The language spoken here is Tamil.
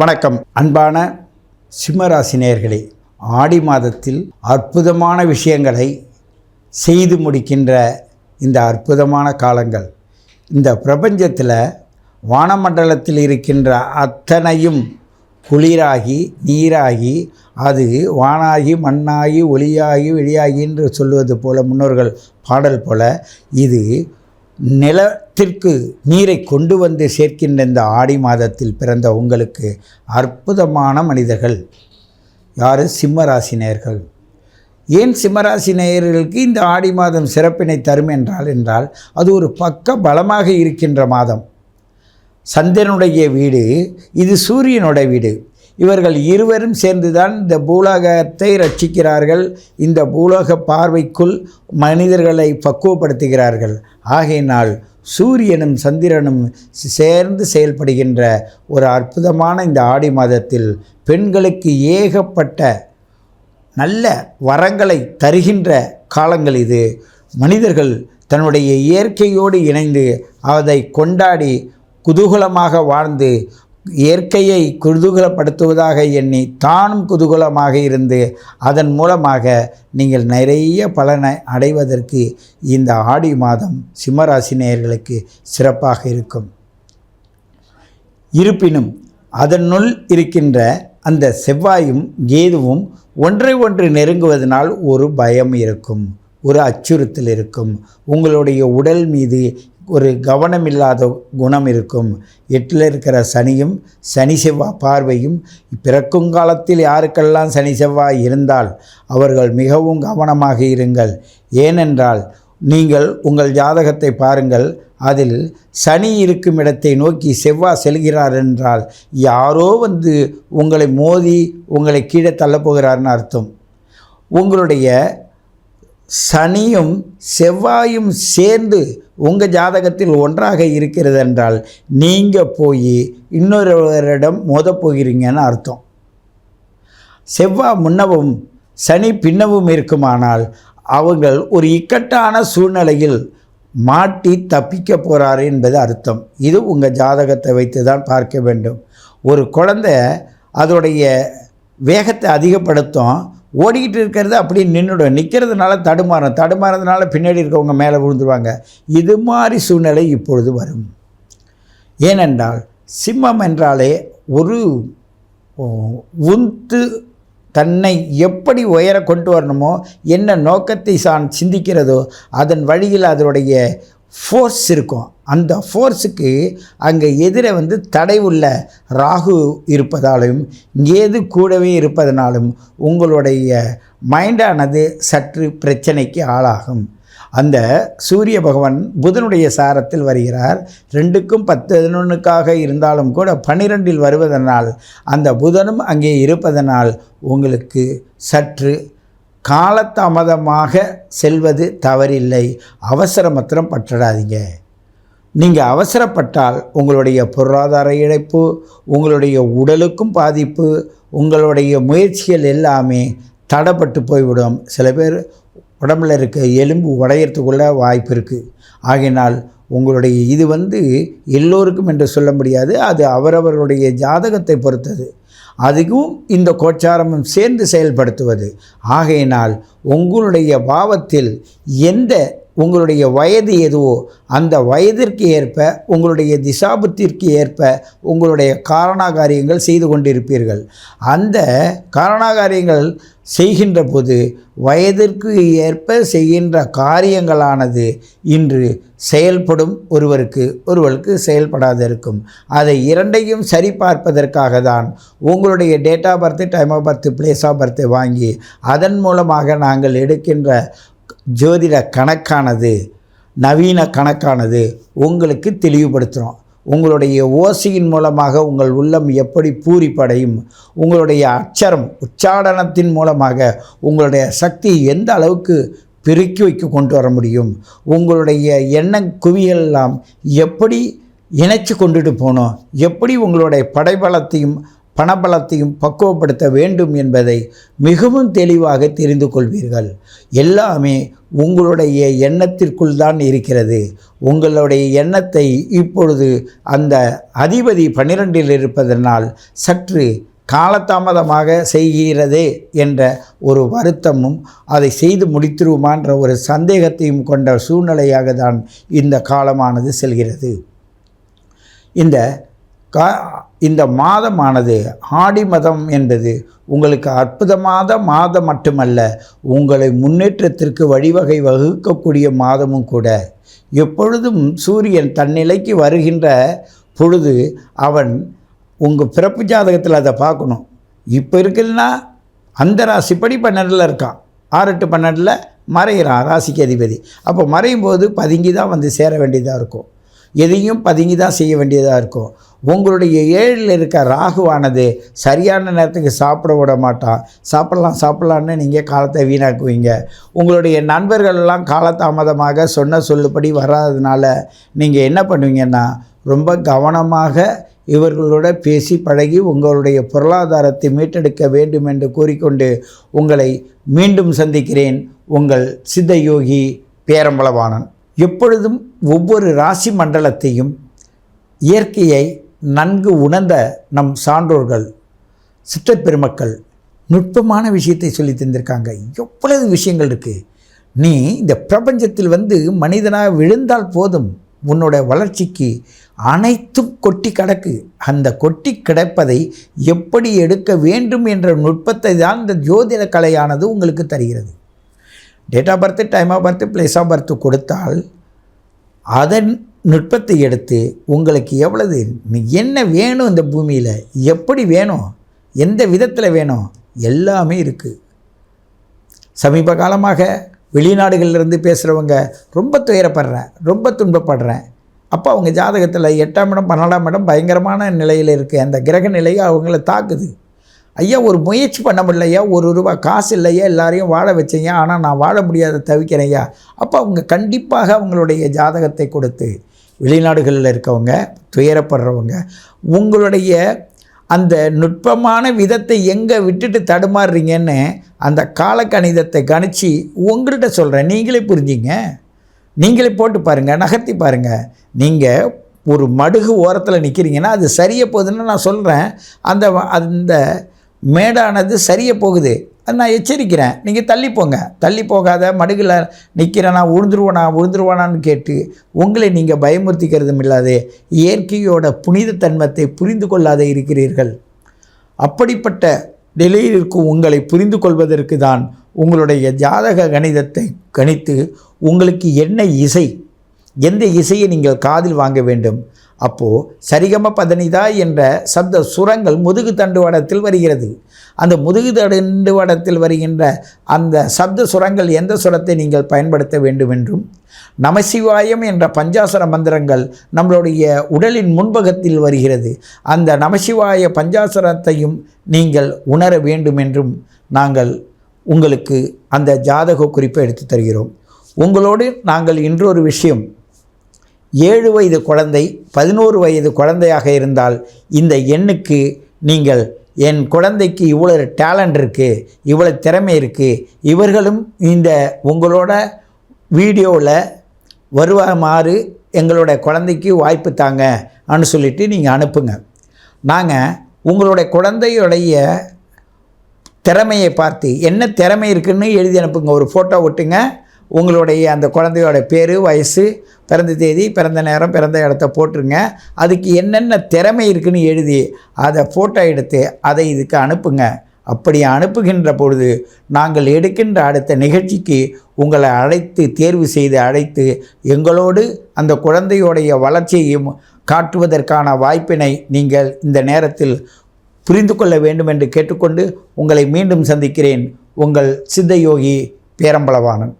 வணக்கம். அன்பான சிம்மராசினியர்களே ஆடி மாதத்தில் அற்புதமான விஷயங்களை செய்து முடிக்கின்ற இந்த அற்புதமான காலங்கள் இந்த பிரபஞ்சத்தில் வானமண்டலத்தில் இருக்கின்ற அத்தனையும் குளிராகி நீராகி அது வானாகி மண்ணாகி ஒளியாகி வெளியாகி என்று சொல்வது போல முன்னோர்கள் பாடல் போல இது நிலத்திற்கு நீரை கொண்டு வந்து சேர்க்கின்ற இந்த ஆடி மாதத்தில் பிறந்த உங்களுக்கு அற்புதமான மனிதர்கள் யார்? சிம்மராசினியர்கள் ஏன் சிம்மராசி நேயர்களுக்கு இந்த ஆடி மாதம் சிறப்பினை தரும் என்றால் என்றால் அது ஒரு பக்க பலமாக இருக்கின்ற மாதம். சந்திரனுடைய வீடு இது சூரியனுடைய வீடு. இவர்கள் இருவரும் சேர்ந்துதான் இந்த பூலோகத்தை ரட்சிக்கிறார்கள். இந்த பூலோக பார்வைக்குள் மனிதர்களை பக்குவப்படுத்துகிறார்கள். ஆகையினால் சூரியனும் சந்திரனும் சேர்ந்து செயல்படுகின்ற ஒரு அற்புதமான இந்த ஆடி மாதத்தில் பெண்களுக்கு ஏகப்பட்ட நல்ல வரங்களை தருகின்ற காலங்கள் இது. மனிதர்கள் தன்னுடைய இயற்கையோடு இணைந்து அதை கொண்டாடி குதூகலமாக வாழ்ந்து இயற்கையை குதூகலப்படுத்துவதாக எண்ணி தானும் குதூகலமாக இருந்து அதன் மூலமாக நீங்கள் நிறைய பலனை அடைவதற்கு இந்த ஆடி மாதம் சிம்மராசினியர்களுக்கு சிறப்பாக இருக்கும். இருப்பினும் அதனுள் இருக்கின்ற அந்த செவ்வாயும் கேதுவும் ஒன்றை ஒன்று நெருங்குவதனால் ஒரு பயம் இருக்கும் ஒரு அச்சுறுத்தல் இருக்கும். உங்களுடைய உடல் மீது ஒரு கவனமில்லாத குணம் இருக்கும். எட்டில் இருக்கிற சனியும் சனி செவ்வாய் பார்வையும் பிறக்கும் காலத்தில் யாருக்கெல்லாம் சனி செவ்வாய் இருந்தால் அவர்கள் மிகவும் கவனமாக இருங்கள். ஏனென்றால் நீங்கள் உங்கள் ஜாதகத்தை பாருங்கள். அதில் சனி இருக்கும் இடத்தை நோக்கி செவ்வாய் செல்கிறார் என்றால் யாரோ வந்து உங்களை மோதி உங்களை கீழே தள்ளப்போகிறார்னு அர்த்தம். உங்களுடைய சனியும் செவ்வாயும் சேர்ந்து உங்கள் ஜாதகத்தில் ஒன்றாக இருக்கிறது என்றால் நீங்கள் போய் இன்னொருவரிடம் மோத போகிறீங்கன்னு அர்த்தம். செவ்வாய் முன்னவும் சனி பின்னவும் இருக்குமானால் அவங்கள் ஒரு இக்கட்டான சூழ்நிலையில் மாட்டி தப்பிக்க போகிறாரு என்பது அர்த்தம். இது உங்கள் ஜாதகத்தை வைத்து தான் பார்க்க வேண்டும். ஒரு குழந்தை அதோடைய வேகத்தை அதிகப்படுத்தும். ஓடிக்கிட்டு இருக்கிறது அப்படியே நின்றுடும் நிற்கிறதுனால தடுமாறும். தடுமாறதுனால பின்னாடி இருக்கவங்க மேலே விழுந்துருவாங்க. இது மாதிரி சூழ்நிலை இப்பொழுது வரும். ஏனென்றால் சிம்மம் என்றாலே ஒரு உந்து தன்னை எப்படி உயர கொண்டு வரணுமோ என்ன நோக்கத்தை சான் சிந்திக்கிறதோ அதன் வழியில் அதனுடைய ஃபோர்ஸ் இருக்கும். அந்த ஃபோர்ஸுக்கு அங்கே எதிரே வந்து தடை உள்ள ராகு இருப்பதாலும் ஏது கூடவே இருப்பதனாலும் உங்களுடைய மைண்டானது சற்று பிரச்சனைக்கு ஆளாகும். அந்த சூரிய பகவான் புதனுடைய சாரத்தில் வருகிறார். ரெண்டுக்கும் பத்து பதினொன்றுக்காக இருந்தாலும் கூட பன்னிரெண்டில் வருவதனால் அந்த புதனும் அங்கே இருப்பதனால் உங்களுக்கு சற்று காலதாமதமாக செல்வது தவறில்லை. அவசரமத்திரம் பற்றடாதீங்க. நீங்கள் அவசரப்பட்டால் உங்களுடைய பொருளாதார இழப்பு உங்களுடைய உடலுக்கும் பாதிப்பு உங்களுடைய முயற்சிகள் எல்லாமே தடைப்பட்டு போய்விடும். சில பேர் உடம்பில் இருக்க எலும்பு உடையறதுக்குள்ள வாய்ப்பு இருக்குது ஆகினால் உங்களுடைய இது வந்து எல்லோருக்கும் என்று சொல்ல முடியாது. அது அவரவர்களுடைய ஜாதகத்தை பொறுத்தது. அதுக்கும் இந்த கோச்சாரமும் சேர்ந்து செயல்படுத்துவது. ஆகையினால் உங்களுடைய பாவத்தில் எந்த உங்களுடைய வயது எதுவோ அந்த வயதிற்கு ஏற்ப உங்களுடைய திசாபத்திற்கு ஏற்ப உங்களுடைய காரணாகாரியங்கள் செய்து கொண்டிருப்பீர்கள். அந்த காரணாகாரியங்கள் செய்கின்ற போது வயதிற்கு ஏற்ப செய்கின்ற காரியங்களானது இன்று செயல்படும் ஒருவருக்கு ஒருவருக்கு செயல்படாது இருக்கும் அதை இரண்டையும் சரிபார்ப்பதற்காக தான் உங்களுடைய date of birth time of birth place of birth வாங்கி அதன் மூலமாக நாங்கள் எடுக்கின்ற ஜோதிட கணக்கானது நவீன கணக்கானது உங்களுக்கு தெளிவுபடுத்துகிறோம் உங்களுடைய ஓசையின் மூலமாக உங்கள் உள்ளம் எப்படி பூரிப்படையும் உங்களுடைய அச்சரம் உச்சாடனத்தின் மூலமாக உங்களுடைய சக்தி எந்த அளவுக்கு பெருக்கி வைக்க கொண்டு வர முடியும் உங்களுடைய எண்ண குவியெல்லாம் எப்படி இணைச்சி கொண்டுட்டு போகணும் எப்படி உங்களுடைய படைபலத்தையும் பணபலத்தையும் பக்குவப்படுத்த வேண்டும் என்பதை மிகவும் தெளிவாக தெரிந்து கொள்வீர்கள். எல்லாமே உங்களுடைய எண்ணத்திற்குள் தான் இருக்கிறது. உங்களுடைய எண்ணத்தை இப்பொழுது அந்த அதிபதி பன்னிரெண்டில் இருப்பதனால் சற்று காலதாமதமாக செய்கிறதே என்ற ஒரு வருத்தமும் அதை செய்து முடித்திருவோமான்ற ஒரு சந்தேகத்தையும் கொண்ட சூழ்நிலையாக தான் இந்த காலமானது செல்கிறது. இந்த கா இந்த மாதமானது ஆடி மதம் என்பது உங்களுக்கு அற்புதமான மாதம் மட்டுமல்ல உங்களை முன்னேற்றத்திற்கு வழிவகை வகுக்கக்கூடிய மாதமும் கூட. எப்பொழுதும் சூரியன் தன்னிலைக்கு வருகின்ற பொழுது அவன் உங்கள் பிறப்பு ஜாதகத்தில் அதை பார்க்கணும். இப்போ இருக்குதுன்னா அந்த ராசிப்படி பன்னெண்டில் இருக்கான். ஆறு எட்டு பன்னெண்டில் மறைகிறான் ராசிக்கு அதிபதி. அப்போ மறையும் போது பதுங்கி தான் வந்து சேர வேண்டியதாக இருக்கும். எதையும் பதுங்கி தான் செய்ய வேண்டியதாக இருக்கும். உங்களுடைய ஏழில் இருக்க ராகுவானது சரியான நேரத்துக்கு சாப்பிட விட மாட்டான் சாப்பிட்லாம் சாப்பிட்லான்னு நீங்கள் காலத்தை வீணாக்குவீங்க. உங்களுடைய நண்பர்கள்லாம் காலதாமதமாக சொன்ன சொல்லுபடி வராததுனால நீங்கள் என்ன பண்ணுவீங்கன்னா ரொம்ப கவனமாக இவர்களோட பேசி பழகி உங்களுடைய பொருளாதாரத்தை மீட்டெடுக்க வேண்டும் என்று கூறிக்கொண்டு உங்களை மீண்டும் சந்திக்கிறேன். உங்கள் சித்த யோகி பேரம்பலவாணன். எப்பொழுதும் ஒவ்வொரு ராசி மண்டலத்தையும் இயற்கையை நன்கு உணர்ந்த நம் சான்றோர்கள் சிற்றப்பெருமக்கள் நுட்பமான விஷயத்தை சொல்லி தந்திருக்காங்க. எவ்வளவு விஷயங்கள் இருக்குது நீ இந்த பிரபஞ்சத்தில் வந்து மனிதனாக விழுந்தால் போதும் உன்னோட வளர்ச்சிக்கு அனைத்தும் கொட்டி கிடக்கு. அந்த கொட்டி கிடப்பதை எப்படி எடுக்க வேண்டும் என்ற நுட்பத்தை தான் இந்த ஜோதிட கலையானது உங்களுக்கு தருகிறது. Date of birth time of birth place of birth கொடுத்தால் அதன் நுட்பத்தை எடுத்து உங்களுக்கு எவ்வளவு என்ன வேணும் இந்த பூமியில்? எப்படி வேணும்? எந்த விதத்தில் வேணும்? எல்லாமே இருக்குது சமீப காலமாக வெளிநாடுகளிலிருந்து பேசுகிறவங்க ரொம்ப துயரப்படுறேன் ரொம்ப துன்பப்படுறேன். அப்போ அவங்க ஜாதகத்தில் எட்டாம் இடம் பன்னெண்டாம் இடம் பயங்கரமான நிலையில் இருக்குது அந்த கிரக நிலையை அவங்கள தாக்குது. ஐயா ஒரு முயற்சி பண்ண முடியலையா ஒரு ரூபா காசு இல்லையா எல்லாரையும் வாழ வச்சீங்க ஆனால் நான் வாழ முடியாத தவிக்கிறேன் ஐயா. அப்போ அவங்க கண்டிப்பாக அவங்களுடைய ஜாதகத்தை கொடுத்து வெளிநாடுகளில் இருக்கவங்க துயரப்படுறவங்க உங்களுடைய அந்த நுட்பமான விதத்தை எங்கே விட்டுட்டு தடுமாறுறீங்கன்னு அந்த காலக்கணிதத்தை கணிச்சு உங்கள்கிட்ட சொல்கிறேன் நீங்களே புரிஞ்சிங்க. நீங்களே போட்டு பாருங்கள் நகர்த்தி பாருங்கள் நீங்கள் ஒரு மடுகு ஓரத்தில் நிற்கிறீங்கன்னா அது சரியாக போகுதுன்னு நான் சொல்கிறேன் அந்த அந்த மேடானது சரியாக போகுது. நான் எச்சரிக்கிறேன். நீங்கள் தள்ளி போங்க. தள்ளி போகாத மடுகில் நிற்கிறேனா உழுந்துருவானா உழுந்துருவானான்னு கேட்டு உங்களை நீங்கள் பயமுறுத்திக்கிறதும் இல்லாது இயற்கையோட புனித தன்மத்தை புரிந்து கொள்ளாத இருக்கிறீர்கள். அப்படிப்பட்ட நிலையில் இருக்கும் உங்களை புரிந்து கொள்வதற்கு தான் உங்களுடைய ஜாதக கணிதத்தை கணித்து உங்களுக்கு என்ன இசை எந்த இசையை நீங்கள் காதில் வாங்க வேண்டும்? அப்போது சரிகம பதனிதா என்ற சப்த சுரங்கள் முதுகு தண்டுவடத்தில் வருகிறது. அந்த முதுகு தண்டுவடத்தில் வருகின்ற அந்த சப்த சுரங்கள் எந்த சுரத்தை நீங்கள் பயன்படுத்த வேண்டும் என்றும் நமசிவாயம் என்ற பஞ்சாசர மந்திரங்கள் நம்மளுடைய உடலின் முன்பகத்தில் வருகிறது. அந்த நமசிவாய பஞ்சாசரத்தையும் நீங்கள் உணர வேண்டும் என்றும் நாங்கள் உங்களுக்கு அந்த ஜாதக குறிப்பை எடுத்து தருகிறோம். உங்களோடு நாங்கள் இன்றொரு விஷயம் ஏழு வயது குழந்தை பதினோரு வயது குழந்தையாக இருந்தால் இந்த எண்ணுக்கு நீங்கள் என் குழந்தைக்கு இவ்வளோ டேலண்ட் இருக்குது இவ்வளோ திறமை இருக்குது இவர்களும் இந்த உங்களோட வீடியோவில் வருவாமாறு எங்களோட குழந்தைக்கு வாய்ப்பு தாங்க அனு சொல்லிவிட்டு நீங்கள் அனுப்புங்க. நாங்கள் உங்களுடைய குழந்தையுடைய திறமையை பார்த்து என்ன திறமை இருக்குதுன்னு எழுதி அனுப்புங்க ஒரு ஃபோட்டோ விட்டுங்க உங்களுடைய அந்த குழந்தையோட பேர் வயசு பிறந்த தேதி பிறந்த நேரம் பிறந்த இடத்த போட்டுருங்க. அதுக்கு என்னென்ன திறமை இருக்குன்னு எழுதி அதை ஃபோட்டோ எடுத்து அதை இதுக்கு அனுப்புங்க. அப்படி அனுப்புகின்ற பொழுது நாங்கள் எடுக்கின்ற அடுத்த நிகழ்ச்சிக்கு உங்களை அழைத்து தேர்வு செய்து அழைத்து எங்களோடு அந்த குழந்தையோடைய வளர்ச்சியையும் காட்டுவதற்கான வாய்ப்பினை நீங்கள் இந்த நேரத்தில் புரிந்து கொள்ள வேண்டும் என்று கேட்டுக்கொண்டு உங்களை மீண்டும் சந்திக்கிறேன். உங்கள் சித்தயோகி பேரம்பலவானன்